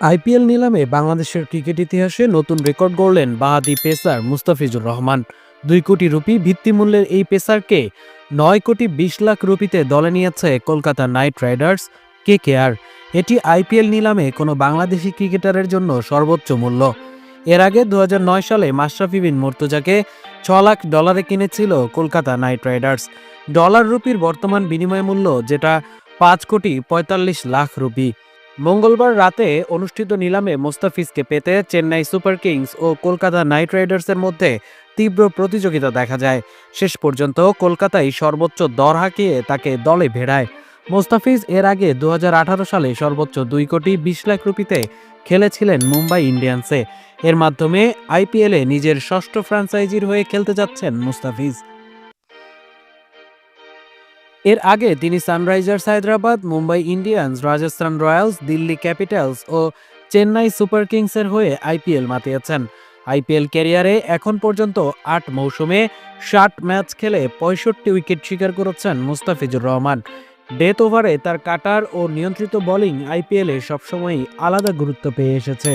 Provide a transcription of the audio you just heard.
IPL নিলামে বাংলাদেশের cricket ইতিহাসে নতুন রেকর্ড গড়লেন বাহাদি পেসার মুস্তাফিজুর রহমান। দুই কোটি রুপি ভিত্তিমূল্যের এই পেসারকে নয় কোটি বিশ লাখ রুপিতে দলে নিয়েছে কলকাতা নাইট রাইডার্স কেকেআর। এটি আইপিএল নিলামে কোনো বাংলাদেশি ক্রিকেটারের জন্য সর্বোচ্চ মূল্য। এর আগে দু হাজার নয় সালে মাশরাফি বিন মুর্তজাকে ছ লাখ ডলারে কিনেছিল কলকাতা নাইট রাইডার্স। ডলার রুপির বর্তমান বিনিময় মূল্য যেটা পাঁচ কোটি পঁয়তাল্লিশ লাখ রুপি। মঙ্গলবার রাতে অনুষ্ঠিত নিলামে মোস্তাফিজকে পেতে চেন্নাই সুপার কিংস ও কলকাতা নাইট রাইডার্সের মধ্যে তীব্র প্রতিযোগিতা দেখা যায়। শেষ পর্যন্ত কলকাতায় সর্বোচ্চ দর হাঁকিয়ে তাকে দলে ভেড়ায়। মোস্তাফিজ এর আগে দু হাজার আঠারো সালে সর্বোচ্চ দুই কোটি বিশ লাখ রুপিতে খেলেছিলেন মুম্বাই ইন্ডিয়ান্সে। এর মাধ্যমে আইপিএলে নিজের ষষ্ঠ ফ্র্যাঞ্চাইজির হয়ে খেলতে যাচ্ছেন মুস্তাফিজ। এর আগে তিনি Sunrisers Hyderabad, Mumbai Indians, Rajasthan Royals, Delhi Capitals ও চেন্নাই সুপার কিংসের হয়ে আইপিএল মাতিয়েছেন। আইপিএল ক্যারিয়ারে এখন পর্যন্ত আট মৌসুমে ষাট ম্যাচ খেলে পঁয়ষট্টি উইকেট শিকার করেছেন মুস্তাফিজুর রহমান। ডেথ ওভারে তার কাটার ও নিয়ন্ত্রিত বোলিং আইপিএলে সবসময়ই আলাদা গুরুত্ব পেয়ে এসেছে।